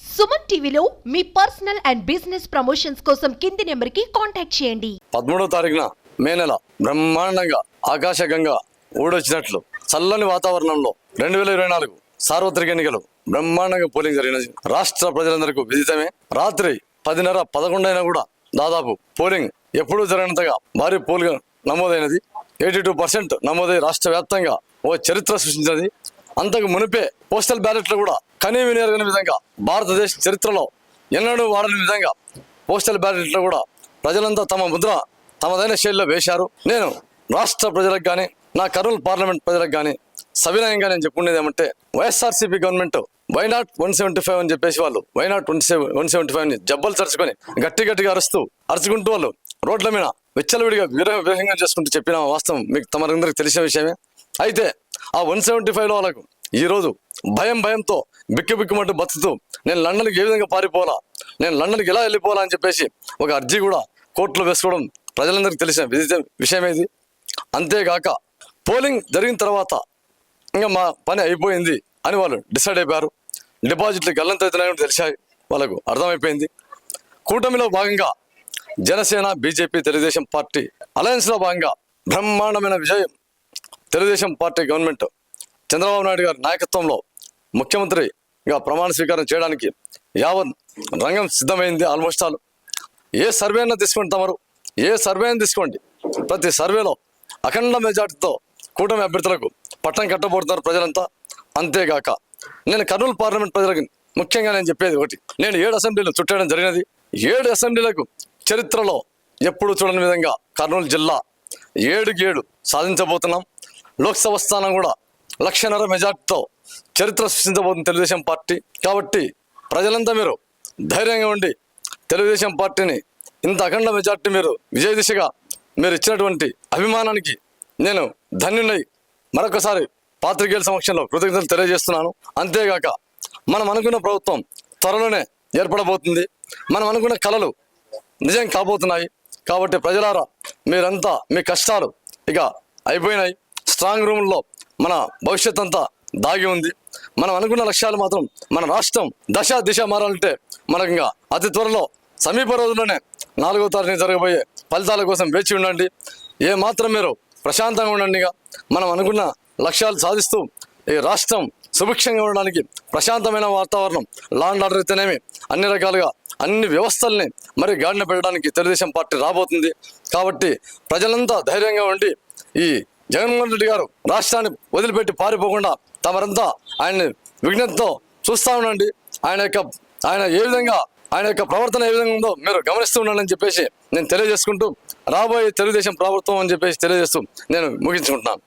సుమన్ టీవీలో మీ personal and business promotions కోసం కింది నెంబర్కి కాంటాక్ట్ చేయండి. పదమూడవ తారీఖున మే నెల బ్రహ్మాండంగా ఆకాశగంగా ఊడొచ్చినట్లు చల్లని వాతావరణంలో రెండు వేల ఇరవై నాలుగు సార్వత్రిక ఎన్నికలు బ్రహ్మాండంగా పోలింగ్ జరిగినది. రాష్ట్ర ప్రజలందరికీ విదితమే. రాత్రి పదిన్నర పదకొండైనా కూడా దాదాపు పోలింగ్ ఎప్పుడూ జరిగినంతగా భారీ పోలింగ్ నమోదైనది. ఎయిటీ టూ పర్సెంట్ నమోదై రాష్ట్ర వ్యాప్తంగా ఓ చరిత్ర సృష్టించినది. అంతకు మునిపే పోస్టల్ బ్యాలెట్లు కూడా కనీ వినియోగని విధంగా భారతదేశ చరిత్రలో ఎన్నడూ వాడని విధంగా పోస్టల్ బ్యాలెట్లు కూడా ప్రజలంతా తమ ముద్ర తమదైన శైలిలో వేశారు. నేను రాష్ట్ర ప్రజలకు కానీ నా కర్నూలు పార్లమెంట్ ప్రజలకు కానీ సవినయంగా నేను చెప్పుకునేది ఏమంటే YSRCP government why not one seventy five అని చెప్పేసి వాళ్ళు why not one seven one seventy ఫైవ్ని జబ్బలు చరుచుకొని గట్టి గట్టిగా అరుస్తూ అరుచుకుంటూ వాళ్ళు రోడ్ల మీద విచ్చలవిడిగా విరహ విరహంగా చేసుకుంటూ చెప్పిన వాస్తవం మీకు తమరందరికి తెలిసిన విషయమే. అయితే ఆ వన్ సెవెంటీ ఫైవ్లో వాళ్ళకు. ఈరోజు భయం భయంతో బిక్కు బిక్కుమంటూ బతుకుతూ నేను లండన్కి ఏ విధంగా పారిపోవాలా? నేను లండన్కి ఎలా వెళ్ళిపోవాలా అని చెప్పేసి ఒక అర్జీ కూడా కోర్టులో వేసుకోవడం ప్రజలందరికీ తెలిసిన విషయమేది విషయం అంతేగాక పోలింగ్ జరిగిన తర్వాత ఇంకా మా పని అయిపోయింది అని వాళ్ళు డిసైడ్ అయిపోయారు. డిపాజిట్లు గల్లంతవుతున్నాయని తెలిసాయి వాళ్ళకు అర్థమైపోయింది. కూటమిలో భాగంగా జనసేన బీజేపీ తెలుగుదేశం పార్టీ అలయన్స్లో భాగంగా బ్రహ్మాండమైన విజయం తెలుగుదేశం పార్టీ గవర్నమెంట్ చంద్రబాబు నాయుడు గారి నాయకత్వంలో ముఖ్యమంత్రిగా ప్రమాణ స్వీకారం చేయడానికి యావత్ రంగం సిద్ధమైంది ఆల్మోస్ట్ ఆల్. ఏ సర్వే అయినా తీసుకోండి తమరు. ఏ సర్వే అయినా తీసుకోండి. ప్రతి సర్వేలో అఖండ మెజార్టీతో కూటమి అభ్యర్థులకు పట్టం కట్టబోతున్నారు ప్రజలంతా. అంతేగాక నేను కర్నూలు పార్లమెంట్ ప్రజలకు ముఖ్యంగా నేను చెప్పేది ఒకటి. నేను ఏడు అసెంబ్లీలు చుట్టడం జరిగినది. ఏడు అసెంబ్లీలకు చరిత్రలో ఎప్పుడు చూడని విధంగా కర్నూలు జిల్లా ఏడుకి ఏడు సాధించబోతున్నాం. లోక్సభ స్థానం కూడా లక్షన్నర మెజార్టీతో చరిత్ర సృష్టించబోతుంది తెలుగుదేశం పార్టీ. కాబట్టి ప్రజలంతా మీరు ధైర్యంగా ఉండి తెలుగుదేశం పార్టీని ఇంత అఖండ మెజార్టీ మీరు విజయ దిశగా మీరు ఇచ్చినటువంటి అభిమానానికి నేను ధన్యునై మరొకసారి పాత్రికేయుల సమక్షంలో కృతజ్ఞతలు తెలియజేస్తున్నాను. అంతేగాక మనం అనుకున్న ప్రభుత్వం త్వరలోనే ఏర్పడబోతుంది. మనం అనుకున్న కళలు నిజం కాబోతున్నాయి. కాబట్టి ప్రజలారా మీరంతా మీ కష్టాలు ఇక అయిపోయినాయి. స్ట్రాంగ్ రూమ్లో మన భవిష్యత్ అంతా దాగి ఉంది. మనం అనుకున్న లక్ష్యాలు మాత్రం మన రాష్ట్రం దశ దిశ మారాలంటే మనకు ఇంకా అతి త్వరలో సమీప రోజుల్లోనే నాలుగో తారీఖున జరగబోయే ఫలితాల కోసం వేచి ఉండండి. ఏ మాత్రం మీరు ప్రశాంతంగా ఉండండి మనం అనుకున్న లక్ష్యాలు సాధిస్తూ ఈ రాష్ట్రం సుభిక్షంగా ఉండడానికి ప్రశాంతమైన వాతావరణం లాండ్ ఆర్డర్ అయితేనేమి అన్ని రకాలుగా అన్ని వ్యవస్థల్ని మరి గాడిన పెట్టడానికి తెలుగుదేశం పార్టీ రాబోతుంది. కాబట్టి ప్రజలంతా ధైర్యంగా ఉండి ఈ జగన్మోహన్ రెడ్డి గారు రాష్ట్రాన్ని వదిలిపెట్టి పారిపోకుండా తమరంతా ఆయన్ని విఘ్నంతో చూస్తూ ఉండండి. ఆయన యొక్క ఆయన ఏ విధంగా ఆయన యొక్క ప్రవర్తన ఏ విధంగా ఉందో మీరు గమనిస్తూ ఉండాలని చెప్పేసి నేను తెలియజేసుకుంటూ రాబోయే తెలుగుదేశం ప్రభుత్వం అని చెప్పేసి తెలియజేస్తూ నేను ముగించుకుంటున్నాను.